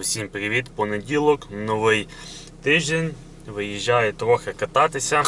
Усім привіт! Понеділок, новий тиждень. Виїжджаю трохи кататися.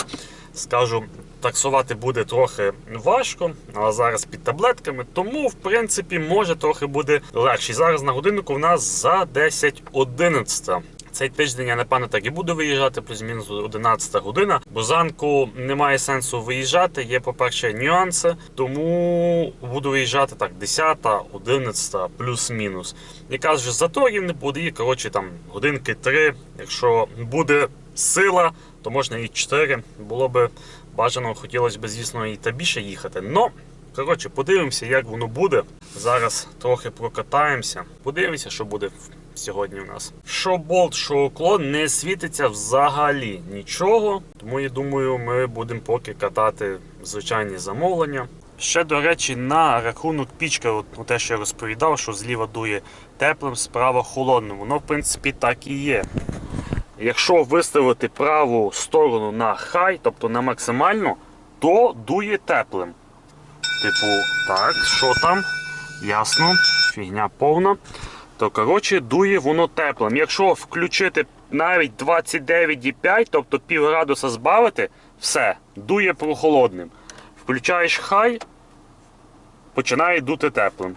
Скажу, таксувати буде трохи важко, але зараз під таблетками, тому в принципі може трохи буде легше. Зараз на годиннику в нас за 10.11. Цей тиждень я напевно так і буду виїжджати, плюс-мінус 11 година. Бо зранку немає сенсу виїжджати. Є, по-перше, нюанси. Тому буду виїжджати так, 10, 11, плюс-мінус. Яка ж заторів не буде, і коротше там годинки 3. Якщо буде сила, то можна і 4. Було би бажано, хотілося б, звісно, і та більше їхати. Но Коротше, подивимося, як воно буде. Зараз трохи прокатаємося. Подивимося, що буде сьогодні у нас. Що болт, що уклон не світиться взагалі нічого. Тому я думаю, ми будемо поки катати звичайні замовлення. Ще, до речі, на рахунок пічки, от, те, що я розповідав, що зліва дує теплим, справа холодним. Воно, в принципі, так і є. Якщо виставити праву сторону на хай, тобто на максимальну, то дує теплим. Типу, так, що там? Ясно, фігня повна. То коротше дує воно теплим. Якщо включити навіть 29,5, тобто пів градуса збавити, все, дує прохолодним. Включаєш хай, починає дути теплим.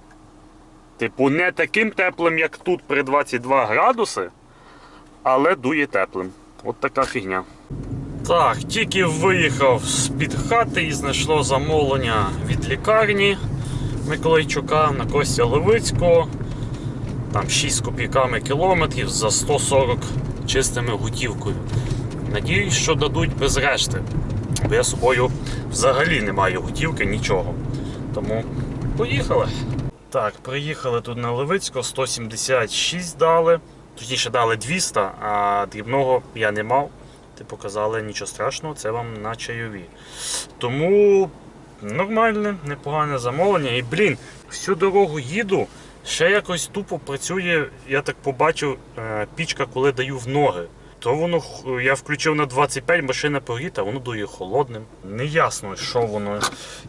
Типу, не таким теплим, як тут при 22 градуси, але дує теплим. От така фігня. Так, тільки виїхав з-під хати і знайшло замовлення від лікарні Миколайчука на Костя Левицького. Там 6 копійками кілометрів за 140 чистими готівкою. Надіюсь, що дадуть без решти. Бо я з собою взагалі не маю готівки, нічого. Тому поїхали. Так, приїхали тут на Левицько, 176 дали. Точніше дали 200, а дрібного я не мав. Ти показали нічого страшного, це вам на чайові. Тому нормальне, непогане замовлення. І блін, всю дорогу їду. Ще якось тупо працює, я так побачив, е, пічка, коли даю в ноги. То воно я включив на 25, машина погріта, воно дує холодним. Неясно, що воно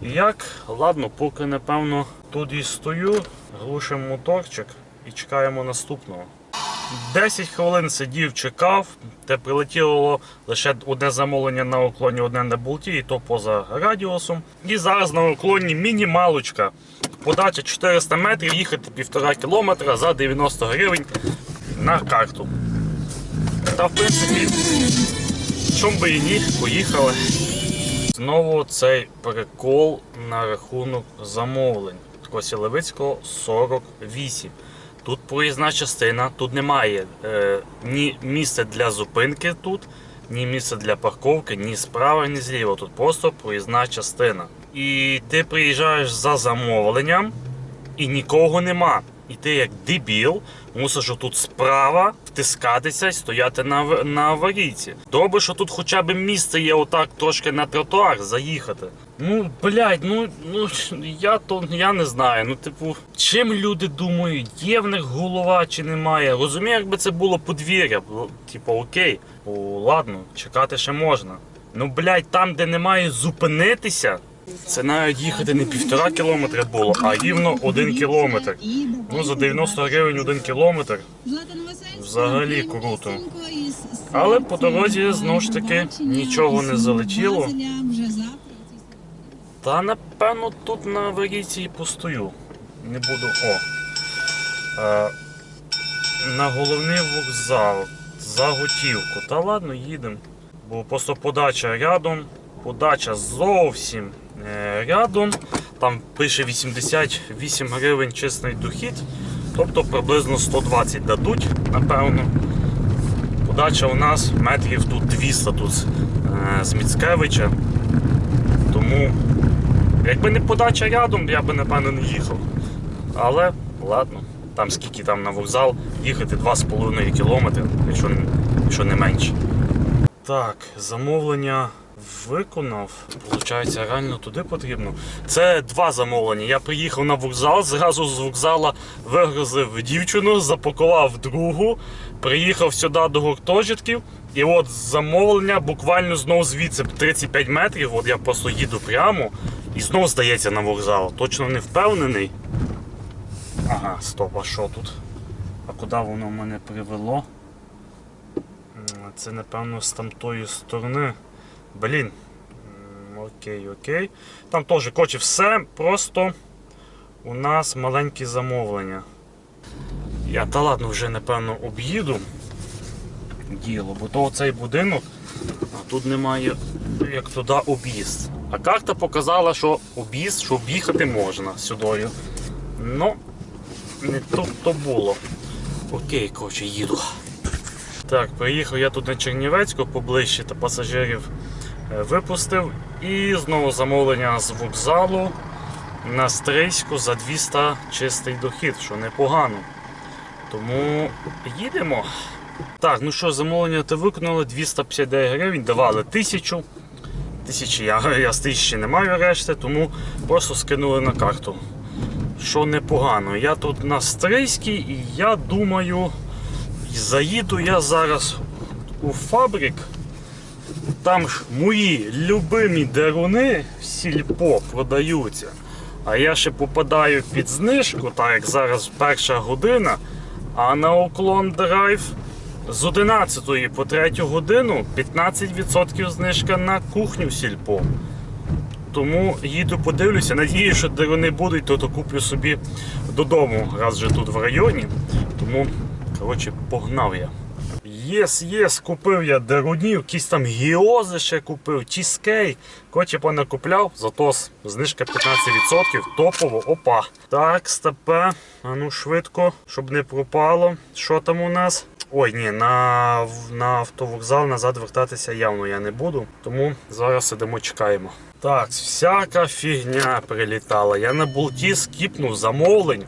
і як. Ладно, поки напевно тут і стою, глушимо моторчик і чекаємо наступного. 10 хвилин сидів, чекав, те прилетіло лише одне замовлення на уклоні, одне на болті, і то поза радіусом. І зараз на уклоні мінімалочка. Подача 400 метрів, їхати 1,5 кілометра за 90 гривень на карту. Та в принципі, чом би і ні, поїхали. Знову цей прикол на рахунок замовлень. Косі Левицького 48. Тут проїзна частина, тут немає е, ні місця для зупинки тут, ні місця для парковки, ні справа, ні зліва. Тут просто проїзна частина. І ти приїжджаєш за замовленням, і нікого нема. І ти як дебіл мусиш тут справа втискатися і стояти на, на аварійці. Добре, що тут хоча б місце є отак трошки на тротуар заїхати. Ну, блядь, ну, ну я то я не знаю. Ну, типу, чим люди думають, є в них голова чи немає. Розумію, якби це було подвір'я. Типу, окей, о, ладно, чекати ще можна. Ну, блядь, там, де немає зупинитися, це навіть їхати не півтора кілометра було, а рівно один кілометр. Ну, за 90 гривень один кілометр. Взагалі круто. Але по дорозі, знову ж таки, нічого не залетіло. Та напевно тут на аварійці і постою. Не буду. О. Е, на головний вокзал. За готівку. Та ладно, їдемо. Бо просто подача рядом. Подача зовсім рядом. Там пише 88 гривень чесний дохід. Тобто приблизно 120 дадуть, напевно. Подача у нас метрів тут 200 тут е, з Міцкевича. Тому Якби не подача рядом, я би напевно не їхав. Але ладно, там скільки там на вокзал, їхати 2,5 кілометри, якщо, якщо не менше. Так, замовлення виконав. Получається, реально туди потрібно. Це два замовлення. Я приїхав на вокзал, зразу з вокзала вигрузив дівчину, запакував другу, приїхав сюди до гуртожитків. І от замовлення буквально знову звідси 35 метрів. От я просто їду прямо і знову здається на вокзал. Точно не впевнений. Ага, стоп, а що тут? А куди воно мене привело. Це, напевно, з тамтої сторони. Блін. Окей, окей. Там теж коротше, все просто у нас маленькі замовлення. Я та ладно вже напевно об'їду діло, бо то цей будинок, а тут немає як туди об'їзд. А карта показала, що об'їзд, що об'їхати можна сюдою. Ну, не тут то було. Окей, коротше, їду. Так, приїхав я тут на Чернівецьку поближче та пасажирів випустив. І знову замовлення з вокзалу на Стрийську за 200 чистий дохід, що непогано. Тому їдемо. Так, ну що, замовлення ти виконали 259 гривень, давали 1000. Тисячі я, я з тисячі не маю решти, тому просто скинули на карту. Що непогано. Я тут на Стрийській і я думаю, заїду я зараз у фабрик. Там ж мої любимі деруни в сільпо продаються. А я ще попадаю під знижку, так як зараз перша година, а на уклон драйв з 11 по 3 годину 15% знижка на кухню сільпо. Тому їду подивлюся, надію, що деруни будуть, то, то куплю собі додому, раз вже тут в районі. Тому, коротше, погнав я. Єс, єс, купив я дерунів, якісь там гіози ще купив, чізкейк. Коротше, понакупляв, зато знижка 15%, топово, опа. Так, степе, а ну швидко, щоб не пропало. Що там у нас? Ой, ні, на, на автовокзал назад вертатися явно я не буду, тому зараз сидимо, чекаємо. Так, всяка фігня прилітала. Я на болті скіпнув замовлень.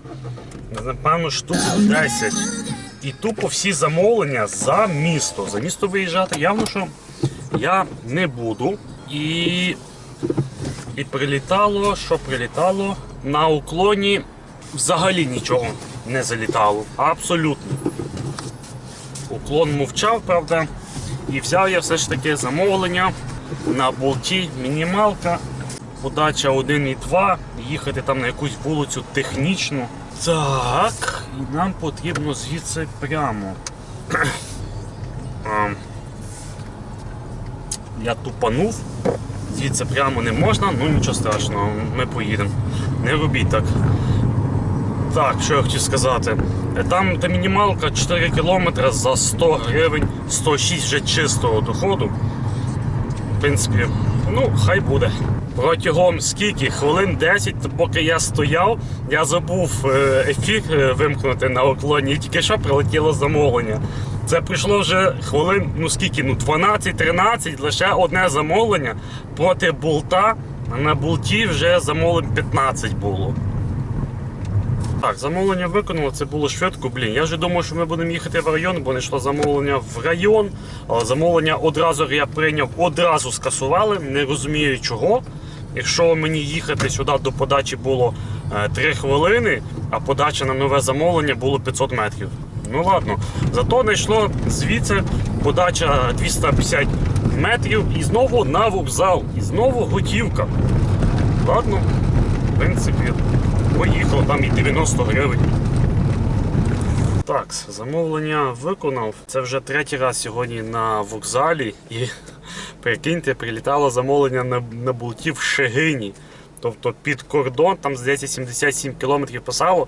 Напевно, штук 10. І тупо всі замовлення за місто. За місто виїжджати явно, що я не буду. І, і прилітало, що прилітало на уклоні взагалі нічого не залітало. Абсолютно. Уклон мовчав, правда. І взяв я все ж таки замовлення на болті мінімалка. Подача 1,2, їхати там на якусь вулицю технічну. Так, і нам потрібно звідси прямо. Я тупанув. Звідси прямо не можна, ну нічого страшного, ми поїдемо. Не робіть так. Так, що я хотів сказати. Там та мінімалка 4 км за 100 гривень, 106 вже чистого доходу. В принципі, ну, хай буде. Протягом скільки? Хвилин 10, поки я стояв, я забув е, ефір е, вимкнути на оклоні, і тільки що прилетіло замовлення. Це прийшло вже хвилин, ну скільки, ну 12-13, лише одне замовлення проти болта, а на болті вже замовлень 15 було. Так, замовлення виконало, це було швидко. Блін, я вже думав, що ми будемо їхати в район, бо не йшло замовлення в район. Замовлення одразу я прийняв, одразу скасували. Не розумію чого. Якщо мені їхати сюди до подачі було 3 хвилини, а подача на нове замовлення було 500 метрів. Ну ладно, зато знайшло звідси подача 250 метрів і знову на вокзал, і знову готівка. Ладно, в принципі, поїхав там і 90 гривень. Так, замовлення виконав. Це вже третій раз сьогодні на вокзалі. І прикиньте, прилітало замовлення на, на болті в Шегині. Тобто під кордон, там здається 77 кілометрів писало.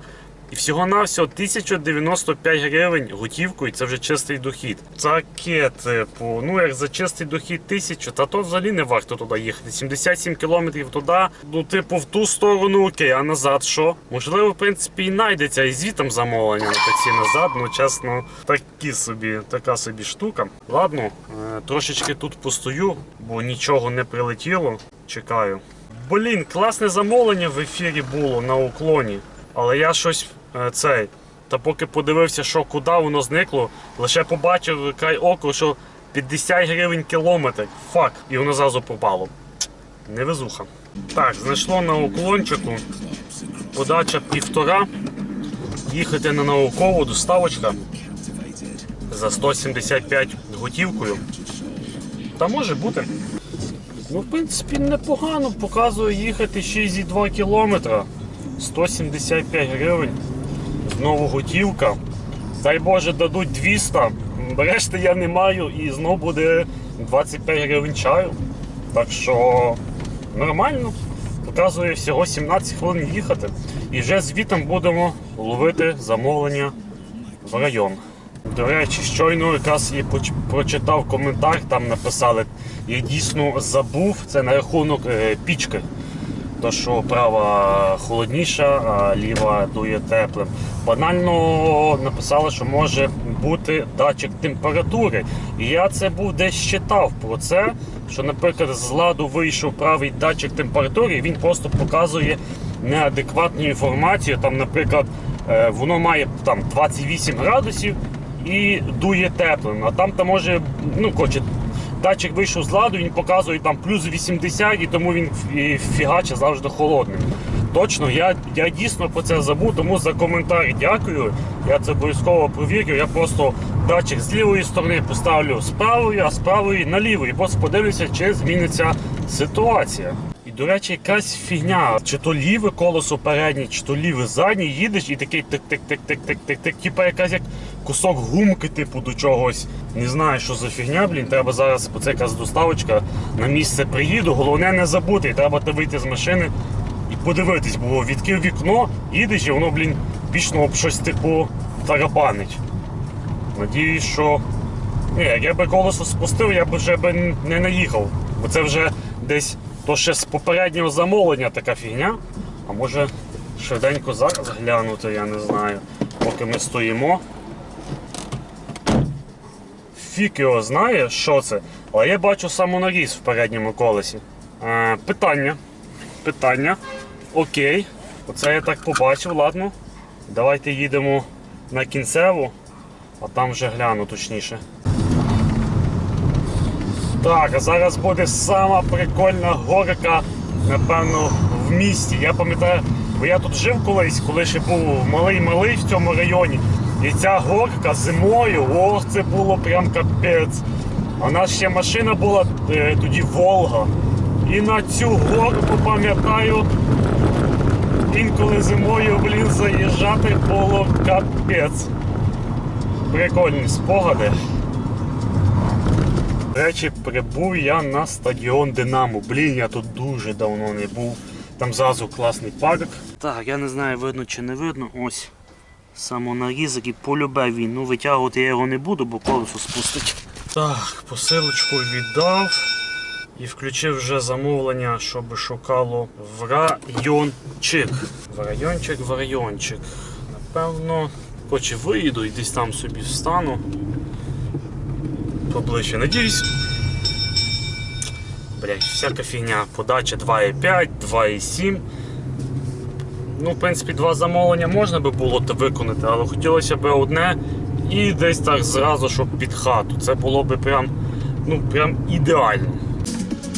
І всього-навсього 1095 гривень готівкою, це вже чистий дохід. Таке, типу, ну як за чистий дохід 1000, та то взагалі не варто туди їхати. 77 кілометрів туди, ну, типу, в ту сторону окей, а назад що? Можливо, в принципі, і знайдеться і звітом замовлення на таксі назад, ну чесно, такі собі, така собі штука. Ладно, е, трошечки тут постою, бо нічого не прилетіло. Чекаю. Блін, класне замовлення в ефірі було на уклоні. Але я щось е, цей. Та поки подивився, що куди воно зникло, лише побачив край оку, що 50 гривень кілометр. Фак, і воно зразу пропало. Невезуха. Так, знайшло на уклончику. Подача півтора. Їхати на наукову доставочка за 175 готівкою. Та може бути. Ну, в принципі, непогано. Показує їхати 6,2 кілометра. 175 гривень. Знову готівка. дай Боже, дадуть 200, решти я не маю і знов буде 25 гривень чаю. Так що нормально. Показує всього 17 хвилин їхати. І вже звітом будемо ловити замовлення в район. До речі, щойно якраз поч- прочитав коментар, там написали, я дійсно забув це на рахунок е, пічки. То, що права холодніша, а ліва дує теплим. Банально написали, що може бути датчик температури. І я це був десь читав про це. Що, наприклад, з ладу вийшов правий датчик температури, і він просто показує неадекватну інформацію. Там, наприклад, е, воно має там 28 градусів і дує теплим. А там там може, ну коротше, датчик вийшов з ладу, він показує там плюс 80, і тому він фігаче завжди холодним. Точно, я, я дійсно про це забув, тому за коментар дякую. Я це обов'язково провірю. Я просто датчик з лівої сторони поставлю з правої, а з правої на ліву. І просто подивлюся, чи зміниться ситуація. До речі, якась фігня. Чи то ліве колесо переднє, чи то ліве заднє, їдеш і такий тик-тик-тик-тик-тик-тик-тик. Типа якась як кусок гумки, типу, до чогось. Не знаю, що за фігня, блін. Треба зараз, бо це якась доставочка на місце приїду. Головне не забути. Треба вийти з машини і подивитись, бо відкрив вікно, їдеш і воно, блін, бічно об щось типу тарабанить. Надіюсь, що. Ні, як би колесо спустив, я б вже би не наїхав. Бо це вже десь то ще з попереднього замовлення така фігня. А може швиденько зараз глянути, я не знаю. Поки ми стоїмо. Фік його знає, що це. Але я бачу самонаріз в передньому колесі. Е, питання. Питання. Окей. Оце я так побачив, ладно. Давайте їдемо на кінцеву, а там вже гляну точніше. Так, а зараз буде сама прикольна горка, напевно, в місті. Я пам'ятаю, бо я тут жив колись, коли ще був малий-малий в цьому районі. І ця горка зимою, ох, це було прям капець. У нас ще машина була е, тоді Волга. І на цю горку, пам'ятаю, інколи зимою, блін, заїжджати було капець. Прикольні спогади. До речі, прибув я на стадіон Динамо. Блін, я тут дуже давно не був. Там зразу класний парк. Так, я не знаю, видно чи не видно. Ось самонарізок і полюбе він. Ну, витягувати я його не буду, бо колесо спустить. Так, посилочку віддав і включив вже замовлення, щоб шукало в райончик. В райончик, в райончик. Напевно, хоче виїду і десь там собі встану поближче. Надіюсь. Блять, всяка фігня. Подача 2,5, 2,7. Ну, в принципі, два замовлення можна би було виконати, але хотілося б одне і десь так зразу, щоб під хату. Це було б прям, ну, прям ідеально.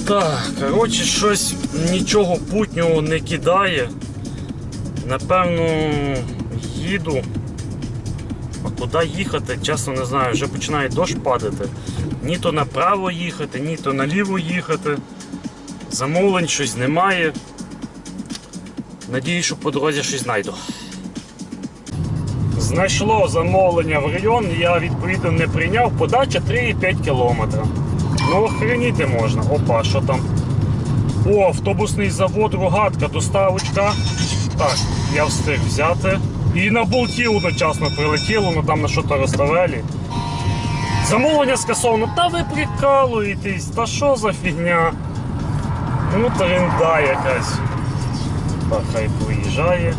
Так, коротше, щось нічого путнього не кидає. Напевно, їду. А куди їхати, чесно не знаю, вже починає дощ падати. Ні то направо їхати, ні то наліво їхати. Замовлень щось немає. Надіюсь, що по дорозі щось знайду. Знайшло замовлення в район, я відповідно не прийняв. Подача 3,5 км. Ну, охреніти можна. Опа, що там? О, автобусний завод, рогатка, доставочка. Так, я встиг взяти. І на болті одночасно прилетіло, ну там на що то розставелі. Замовлення скасовано. Та ви прикалуєтесь, та що за фігня? Ну, тренда якась. Так, хай поїжджає.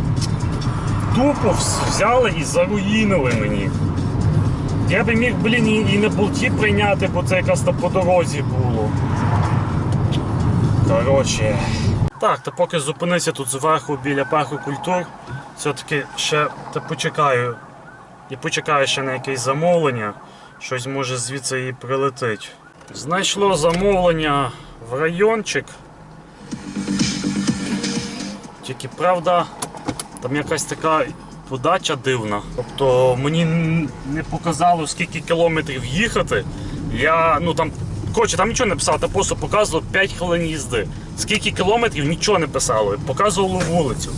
Тупо взяли і заруїнили мені. Я би міг, блін, і, і на болті прийняти, бо це якраз то по дорозі було. Коротше. Так, то поки зупинився тут зверху біля парку культур, все-таки ще та почекаю. І почекаю ще на якесь замовлення. Щось може звідси і прилетить. Знайшло замовлення в райончик. Тільки правда, там якась така подача дивна. Тобто мені не показало скільки кілометрів їхати. Я, ну там, коротше, там нічого не писало, там просто показувало 5 хвилин їзди. Скільки кілометрів нічого не писало, показувало вулицю.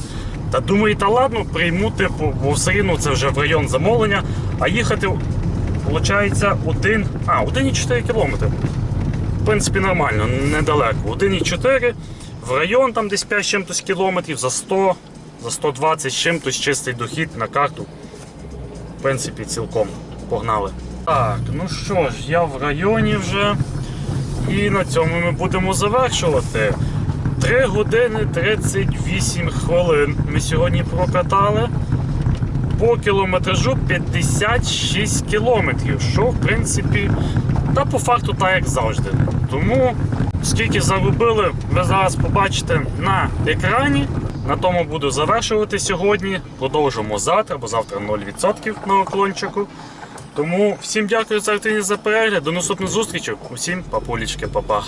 Та думаю, ладно, прийму, типу, бо все одно це вже в район замовлення. А їхати, виходить, 1, а, 1,4 кілометри. В принципі, нормально, недалеко. 1,4 в район там десь 5 з чимось кілометрів за 100, за 120 з чимось чистий дохід на карту. В принципі, цілком погнали. Так, ну що ж, я в районі вже. І на цьому ми будемо завершувати. 3 години 38 хвилин ми сьогодні прокатали. По кілометражу 56 кілометрів, що в принципі, та по факту так як завжди. Тому скільки заробили, ви зараз побачите на екрані. На тому буду завершувати сьогодні. Продовжимо завтра, бо завтра 0% на уклончику. Тому всім дякую за активність за перегляд. До наступних зустрічей. Усім папулічки, папа.